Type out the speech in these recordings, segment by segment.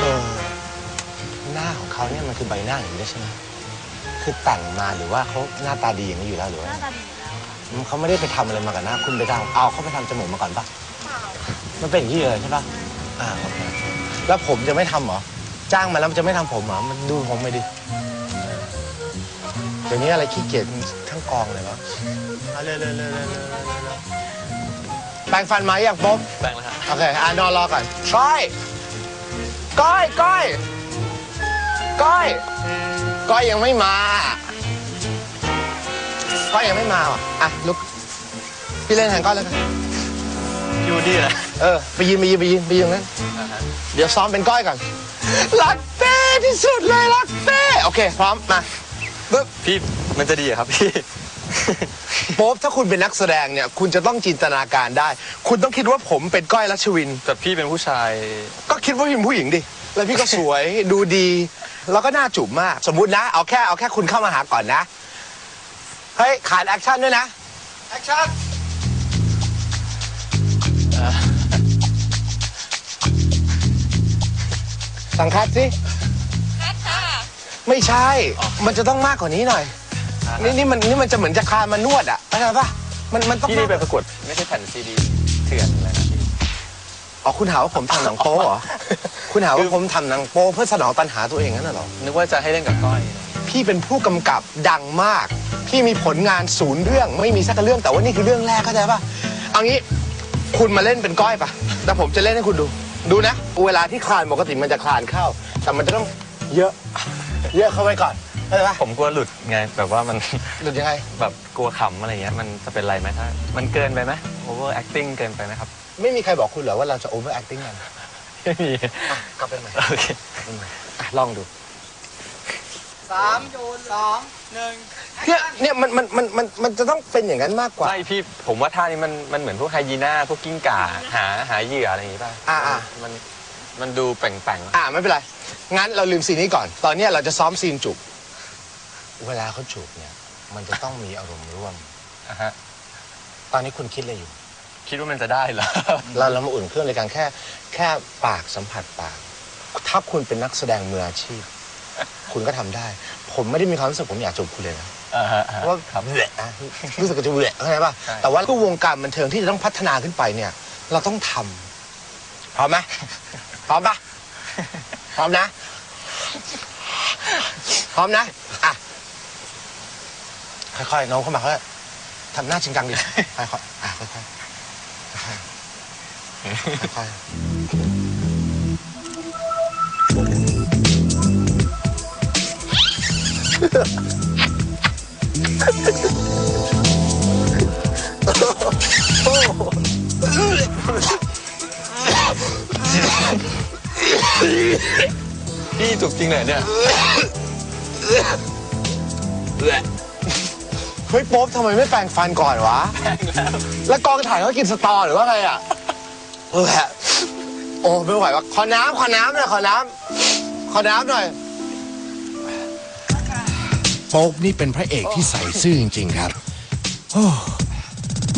เออหน้าของเขาเนี่ยมันคือใบหน้าอย่างนี้ใช่ไหมคือแต่งมาหรือว่าเขาหน้าตาดีอย่างนี้อยู่แล้วหรือหว่าน้าตาดีอยู่แล้วค่ะเขาไม่ได้ไปทำอะไรมากับหน้าคุณไปทำเอาเขาไปทำจมูกมาก่อนปะเปล่ามันเป็นอย่างนี้เลยใช่ปะอ่าโอเคแล้วผมจะไม่ทำเหรอจ้างมาแล้วมันจะไม่ทำผมเหรอมันดูผมไปดิเดี๋ยวนี้อะไรขี้เกียจทั้งกองเลยวะเอาเร็วเร็วเร็วเร็วเร็วเร็วเร็วแปรงฟันมาอย่างป๊บแบ่งแล้วฮะโอเค อ่านอนรอก่อนก้อย ก้อยก้อยก้อยก้อยยังไม่มาก้อยยังไม่มาว่ะอะลุกพี่เล่นแทนก้อยแล้วกันยูดี้นะเออไปยืนไปยืนไปยืนไปยืนตรงนั้นอ่าฮะเดี๋ยวซ้อมเป็นก้อยก่อนรักเต้ที่สุดเลยรักเต้โอเค พร้อมมาปึ๊บพี่มันจะดีเหรอครับพี่ โป๊บถ้าคุณเป็นนักแสดงเนี่ย คุณจะต้องจินตนาการได้ คุณต้องคิดว่าผมเป็นก้อยรัชวิน แต่พี่เป็นผู้ชาย ก็คิดว่าพี่เป็นผู้หญิงดิ แล้วพี่ก็สวย ดูดี แล้วก็น่าจูบมาก สมมุตินะ เอาแค่เอาแค่คุณเข้ามาหาก่อนนะ เฮ้ย ขาดแอคชั่นด้วยนะ แอคชั่น สังคัดสิ ไม่ใช่ มันจะต้องมากกว่านี้หน่อย นี่นี่มันนี่มันจะเหมือนจะคลานมานวดอะเข้าใจปะมันมันต้องพี่นี่ไปประกวดไม่ใช่แผ่นซีดีเถื่อนอะไรนะพี่อ๋อคุณหาว่าผมทำหนังโป๊เหรอ คุณหาว่าผมทำหนังโป๊เพื่อสนองตัณหาตัวเองนั่นน่ะเหรอ นึกว่าจะให้เล่นกับก้อย พี่เป็นผู้กำกับดังมาก พี่มีผลงานศูนย์เรื่องไม่มีสักเรื่องแต่ว่านี่คือเรื่องแรกเข้าใจปะเอางี้คุณมาเล่นเป็นก้อยปะแต่ผมจะเล่นให้คุณดู ดูนะ เวลาที่คลานปกติมันจะคลานเข้า แต่มันจะต้องเยอะ เยอะเข้าไว้ก่อน เข้าใจปะผมกลัวหลุดไงแบบว่ามันหรือยังไง แบบกลัวขำอะไรเงี้ยมันจะเป็นไรไหมถ้ามันเกินไปไหม over acting เกินไปไหมครับ ไม่มีใครบอกคุณเหรอว่าเราจะ over acting กันไม่มีอะกลับไปใหม่โอเคอะลองดูสามสองหนึ่งเนี่ยเนี่ยมันมันมันมันมันจะต้องเป็นอย่างนั้นมากกว่า ไม่พี่ผมว่าท่านี้มันมันเหมือนพวกไฮยีน่าพวกกิ้งก่าหาหาเหยื่ออะไรอย่างงี้ป่ะอ่าอ่ามันมันดูแปลงๆ อ่าไม่เป็นไร งั้นเราลืมซีนนี้ก่อน ตอนเนี้ยเราจะซ้อมซีนจูบ เวลาเขาจูบเนี่ย มันจะต้องมีอารมณ์ร่วมอะฮะตอนนี้คุณคิดอะไรอยู่ คิดว่ามันจะได้เหรอ เราเรามาอุ่นเครื่องเลยกันแค่ แค่ปากสัมผัสปากถ้าคุณเป็นนักแสดงมืออาชีพ คุณก็ทำได้ ผมไม่ได้มีความรู้สึกผมอยากจูบคุณเลยนะ อ่าฮะเพราะว่าครับเบื่อนะรู้สึกว่าจะเบื่อเข้าใจป่ะ ใช่ แต่ว่าก็วงการบันเทิงที่จะต้องพัฒนาขึ้นไปเนี่ย เราต้องทำพร้อมไหมพร้อมปะพร้อมนะ พร้อมนะอะ ค่อยๆโน้มเข้ามาค่อยๆทำหน้าจริงจังดิค่อยๆอะค่อยๆค่อยๆค่อยๆพี่จูบจริงเลยเนี่ยเฮ้ยโป๊บทำไมไม่แปรงฟันก่อนวะ แล้วกองถ่ายเขากินสตอหรือว่าไงอะเออแหละโอ้ไม่ไหววะขอน้ำขอน้ำหน่อยขอน้ำขอน้ำหน่อย โป๊ปนี่เป็นพระเอกที่ใส่ซื่อจริง ๆ ครับโอ้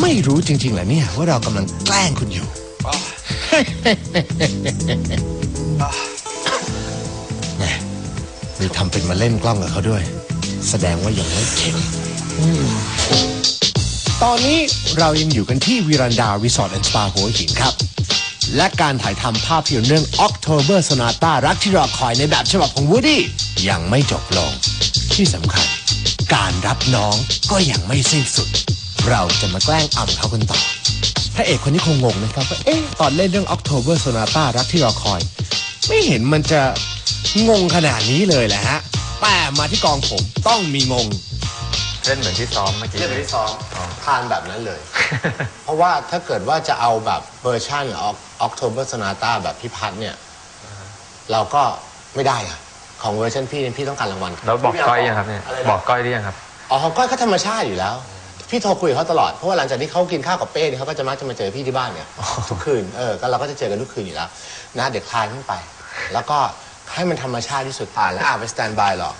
ไม่รู้จริงๆเหรอเนี่ยว่าเรากำลังแกล้งคุณอยู่ แหมมีทำเป็นมาเล่นกล้องกับเขาด้วย แสดงว่ายังไม่เข็ดอืม ตอนนี้เรายังอยู่กันที่วิรันดารีสอร์ทแอนด์สปาหัวหินครับ และการถ่ายทำภาพยนตร์เรื่อง October Sonata รักที่รอคอยในแบบฉบับของวูดดี้ยังไม่จบลง ที่สำคัญ การรับน้องก็ยังไม่สิ้นสุด เราจะมาแกล้งอ่ำเขากันต่อพระเอกคนนี้คงงงนะครับว่าเอ๊ะตอนเล่นเรื่อง October Sonata รักที่รอคอย ไม่เห็นมันจะงงขนาดนี้เลยแหละฮะแต่มาที่กองผมต้องมีงง เล่นเหมือนที่ซ้อมเมื่อกี้ เรียกไปที่ซ้อมทานแบบนั้นเลย เพราะว่าถ้าเกิดว่าจะเอาแบบเวอร์ชันออก October Sonata แบบพี่พัฒน์เนี่ย เราก็ไม่ได้อะของเวอร์ชันพี่เนี่ยพี่ต้องการรางวัลแล้วบอกก้อยยังครับเนี่ยะไะบอกก้อยได้ยังครับอ๋อของก้อยเขาธรรมชาติอยู่แล้ว พี่โทรคุยกับเขาตลอด เพราะว่าหลังจากที่เขากินข้าวกับเป้เนี่ยเขาก็จะมักจะมาเจอพี่ที่บ้านเนี่ยทุกคืนเออก็เราก็จะเจอกันทุกคืนอยู่แล้วนะเดี๋ยวคลายขึ้นไป แล้วก็ให้มันธรรมชาติที่สุดผ่านแล้วอ่าไปสแตนบายหรอก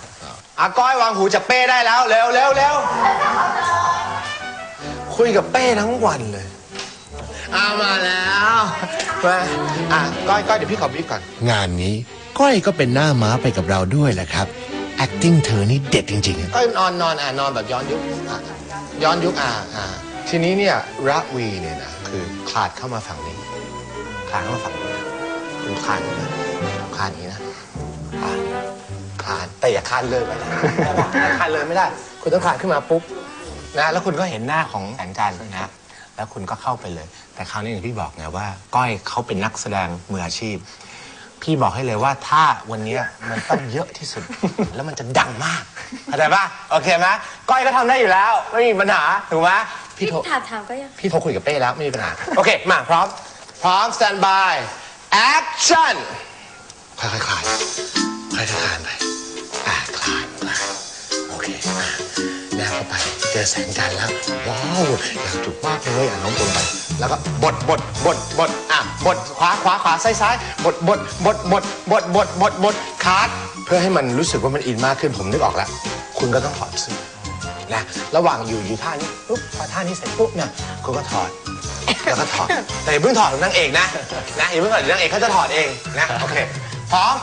อะก้อยวางหูจากเป้ได้แล้ว เร็วเร็วเร็วคุยกับเป้ทั้งวันเลยอามาแล้วมาอะก้อยก้อยเดี๋ยวพี่ขอบีบก่อน งานนี้ก้อยก็เป็นหน้าม้าไปกับเราด้วยแหละครับ acting เธอนี่เด็ดจริงๆอะก้อยนอนนอนอะนอนแบบย้อนยุคอะย้อนยุคอะอะทีนี้เนี่ยระวีเนี่ยนะคือคลาดเข้ามาฝั่งนี้คลาดเข้ามาฝั่งนี้นะคุณคลาดเข้ามาคลาดอย่างนี้นะคลาด คลาดแต่อย่าคลาดเลยไปนะคลาดเลยไม่ได้ คุณต้องคลาดขึ้นมาปุ๊บนะแล้วคุณก็เห็นหน้าของแสงจันทร์นะแล้วคุณก็เข้าไปเลย แต่คราวนี้อย่างที่บอกไงว่า ก้อยเขาเป็นนักแสดงมืออาชีพ พี่บอกให้เลยว่าถ้าวันเนี้ยมันต้องเยอะที่สุด แล้วมันจะดังมากเข้าใจปะโอเคไหมก้อยก็ทำได้อยู่แล้ว ไม่มีปัญหาถูกไหมพี่โทรถามถามก็ยังพี่โทรคุยกับเป้แล้วไม่มีปัญหา โอเค มาพร้อม พร้อมสแตนบายแอคชั่นค่อยๆคลาย ค่อยคลานไปอ่าคลานคลานโอเคอะแนบเข้าไปเจอแสงจันทร์แล้ว ว้าวอยากจุกมากเลยอะน้องตรงไป แล้วก็บดบดบดบดอะบดขวาขวาขวาซ้ายซ้ายบดบดบดบดบดบดบดบดคัดเพื่อให้มันรู้สึกว่ามันอินมากขึ้นผมนึกออกแล้ว คุณก็ต้องถอดเสื้อนะระหว่างอยู่อยู่ท่านี้ปุ๊บพอท่านี้เสร็จปุ๊บเนี่ยคุณก็ถอดแล้วก็ถอดแต่อย่าเพิ่งถอดของนางเอกนะนะอย่าเพิ่งถอดนางเอกเขาจะถอดเองนะโอเคพร้อม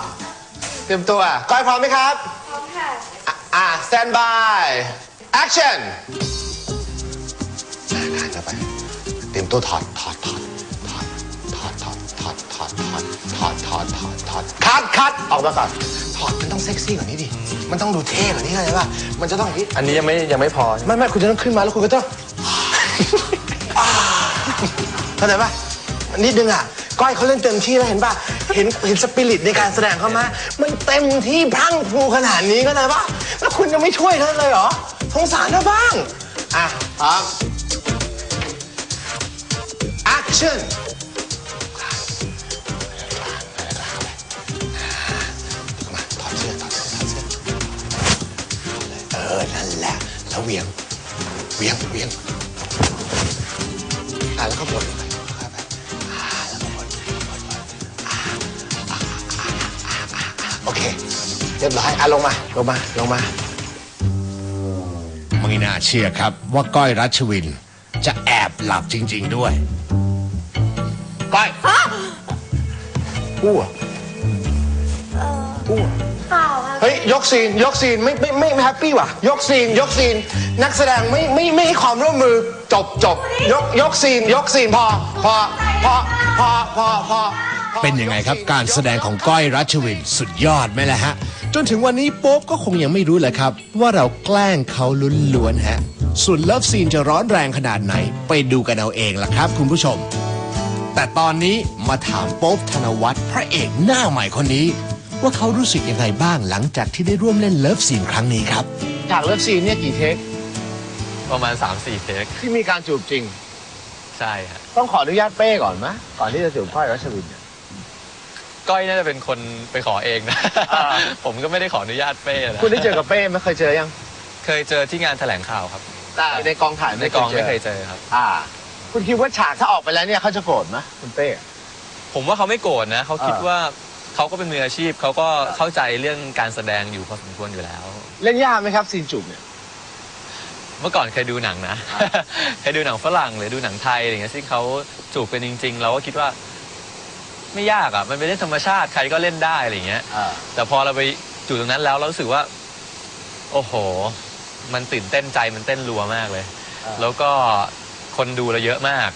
ตรียมตัวก้อยพร้อมไหมครับ พร้อมค่ะ อะอ่า stand by action อะถ่ายเข้าไป เตรียมตัวถอดถอดถอดถอดถอดถอดถอดถอดถอดถอดถอดถอดถอดคัดคัดออกมาก่อนถอดมันต้องเซ็กซี่กว่านี้ดิ มันต้องดูเท่กว่านี้เข้าใจป่ะ มันจะต้องอย่างนี้อันนี้ยังไม่ยังไม่พอใช่ไหมไม่ไม่คุณจะต้องขึ้นมาแล้วคุณก็ต้องเข้าใจปะนิดนึงอะ ก้อยเขาเล่นเต็มที่แล้วเห็นปะเห็นเห็นสปิริตในการแสดงเขาไหมมันเต็มที่พรังพรูขนาดนี้เข้าใจปะแล้วคุณยังไม่ช่วยเขาเลยเหรอสงสารเขาบ้าง อะพร้อม action มาถอดเสื้อถอดเสื้อถอดเสื้อเออนั่นแหละแล้วเหวียงเหวียงเหวียงอะแล้วก็บดลงไปเข้าไป เรียบร้อยอะลงมาลงมาลงมา ไม่น่าเชื่อครับว่าก้อยรัชวิน จะแอบหลับจริง ๆด้วย ก้อยกู้อะกู้อะเปล่าค่ะเฮ้ยยกซีนยกซีนไม่ไม่ไม่ไม่แฮปปี้ว่ะ ยกซีนยกซีน นักแสดงไม่ไม่ไม่ให้ความร่วมมือจบจบยกยกซีน ยกซีนพอพอพอพอพอพอ เป็นยังไงครับการแสดงของก้อยรัชวินสุดยอดไหมล่ะฮะ จนถึงวันนี้โป๊บก็คงยังไม่รู้แหละครับ ว่าเราแกล้งเขาล้วนๆฮะ ส่วนเลิฟซีนจะร้อนแรงขนาดไหน ไปดูกันเอาเองล่ะครับ คุณผู้ชม แต่ตอนนี้มาถามโป๊บธนวัฒน์พระเอกหน้าใหม่คนนี้ ว่าเขารู้สึกยังไงบ้างหลังจากที่ได้ร่วมเล่นเลิฟซีนครั้งนี้ครับฉากเลิฟซีนเนี่ยกี่เทคประมาณ 3-4 เทคที่มีการจูบจริง ใช่ฮะต้องขออนุญาตเป้ก่อนไหมก่อนที่จะจูบก้อยรัชวินเนี่ย ก้อยน่าจะเป็นคนไปขอเองนะ อ่า ผมก็ไม่ได้ขออนุญาตเป้นะคุณได้เจอกับเป้ไหมเคยเจอยังเคยเจอที่งานแถลงข่าวครับ แต่ในกองถ่ายในกองไม่เคยเจอครับ อ่า คุณคิดว่าฉากถ้าออกไปแล้วเนี่ยเขาจะโกรธไหมคุณเป้ ผมว่าเขาไม่โกรธนะเขาคิดอ่า ว่าเขาก็เป็นมืออาชีพเขาก็เข้าใจเรื่องการแสดงอยู่พอสมควรอยู่แล้ว เล่นยากไหมครับซีนจูบเนี่ย เมื่อก่อนเคยดูหนังนะ เคยดูหนังฝรั่งหรือดูหนังไทยอะไรเงี้ยที่เขาจูบกันจริง ๆ เราก็คิดว่า ไม่ยากอะมันเป็นเรื่องธรรมชาติใครก็เล่นได้อะไรเงี้ย อ่า แต่พอเราไปจูบตรงนั้นแล้วเรารู้สึกว่า โอ้โห มันตื่นเต้นใจมันเต้นรัวมากเลย อ่า แล้วก็คนดูเราเยอะมาก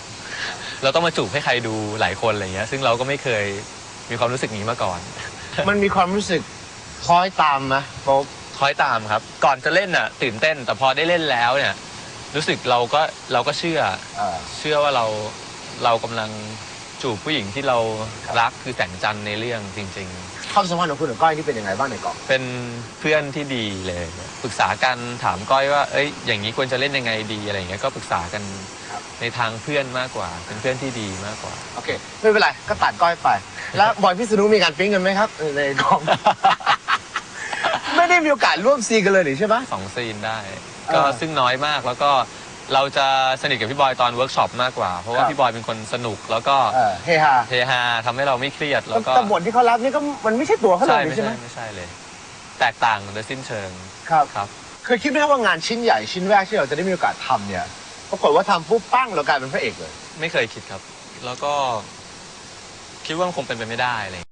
เราต้องมาจูบให้ใครดูหลายคนอะไรเงี้ย ซึ่งเราก็ไม่เคยมีความรู้สึกนี้มาก่อน มันมีความรู้สึกคล้อยตามไหมโป๊บคอยตามครับ ก่อนจะเล่นน่ะ ตื่นเต้น แต่พอได้เล่นแล้วเนี่ย รู้สึกเราก็เราก็เชื่อ อ่า เชื่อว่าเราเรากำลัง จูบผู้หญิงที่เรารักคือแสงจันทร์ในเรื่องจริง ความสัมพันธ์ของคุณกับก้อยนี่เป็นยังไงบ้างในกองๆ เป็นเพื่อนที่ดีเลยปรึกษากันถามก้อยว่า เอ้ย อย่างนี้ควรจะเล่นยังไงดีอะไรอย่างเงี้ยก็ปรึกษากันครับในทางเพื่อนมากกว่า เป็นเพื่อนที่ดีมากกว่า โอเค ไม่เป็นไรก็ตัดก้อยไป แล้วบอยพิษณุมีการปิ๊งกันไหมครับในกอง ไม่ได้มีโอกาสร่วมซีนกันเลยนี่ใช่ไหม สองซีนได้เออก็ซึ่งน้อยมากแล้วก็ เราจะสนิทกับพี่บอยตอนเวิร์กช็อปมากกว่า เพราะว่าครับ พี่บอยเป็นคนสนุกแล้วก็เออเฮฮาเฮฮาทำให้เราไม่เครียดแล้วก็แต่บทที่เขารับนี่ก็มันไม่ใช่ตัวเขาเลใช่ยไม่ใช่ไหมใช่ไม่ใช่เลย แตกต่างโดยสิ้นเชิงครับครับ เคยคิดไหมครับว่างานชิ้นใหญ่ชิ้นแรกที่เราจะได้มีโอกาสทำเนี่ยปรากฏว่าทำปุ๊บปั้งเรากลายเป็นพระเอกเลย ไม่เคยคิดครับ แล้วก็ คิดว่ามันคงเป็นไปไม่ได้อะไร